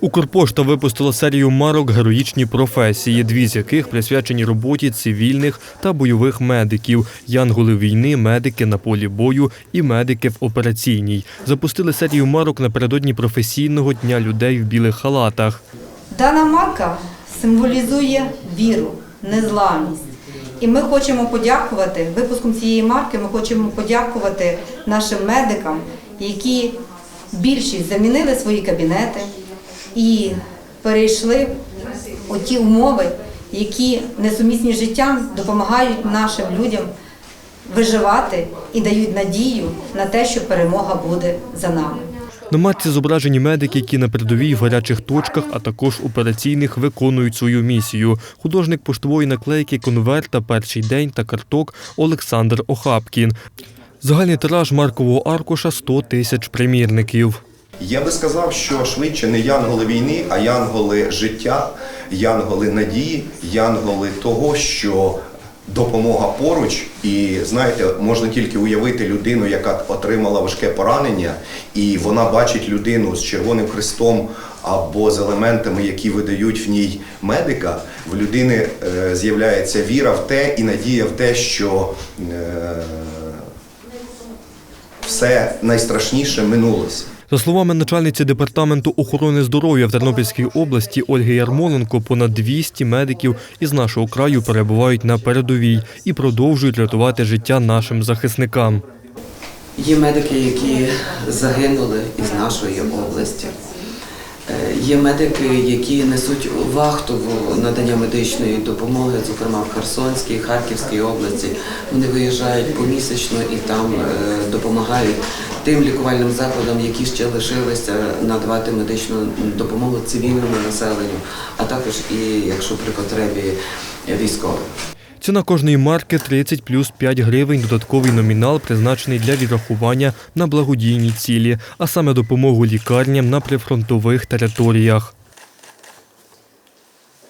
Укрпошта випустила серію марок героїчні професії, дві з яких присвячені роботі цивільних та бойових медиків, янголи війни, медики на полі бою і медики в операційній. Запустили серію марок напередодні професійного дня людей в білих халатах. Дана марка символізує віру, незламність. І ми хочемо подякувати випуском цієї марки. Ми хочемо подякувати нашим медикам, які більшість замінили свої кабінети і перейшли у ті умови, які несумісні життям допомагають нашим людям виживати і дають надію на те, що перемога буде за нами. На марці зображені медики, які на передовій в гарячих точках, а також операційних виконують свою місію. Художник поштової наклейки конверта перший день та карток Олександр Охапкін. Загальний тираж маркового аркуша 100 тисяч примірників. Я би сказав, що швидше не янголи війни, а янголи життя, янголи надії, янголи того, що допомога поруч. І знаєте, можна тільки уявити людину, яка отримала важке поранення, і вона бачить людину з червоним хрестом або з елементами, які видають в ній медика. В людини е, з'являється віра в те і надія в те, що е, все найстрашніше минулося. За словами начальниці департаменту охорони здоров'я в Тернопільській області Ольги Ярмоленко, понад 200 медиків із нашого краю перебувають на передовій і продовжують рятувати життя нашим захисникам. Є медики, які загинули із нашої області. Е, Є медики, які несуть вахтову надання медичної допомоги, зокрема в Херсонській, Харківській області. Вони виїжджають помісячно і там е, допомагають тим лікувальним закладам, які ще лишилися надавати медичну допомогу цивільному населенню, а також і, якщо при потребі, військовим. Ціна кожної марки 30 плюс 5 гривень, додатковий номінал, призначений для відрахування на благодійні цілі, а саме допомогу лікарням на прифронтових територіях.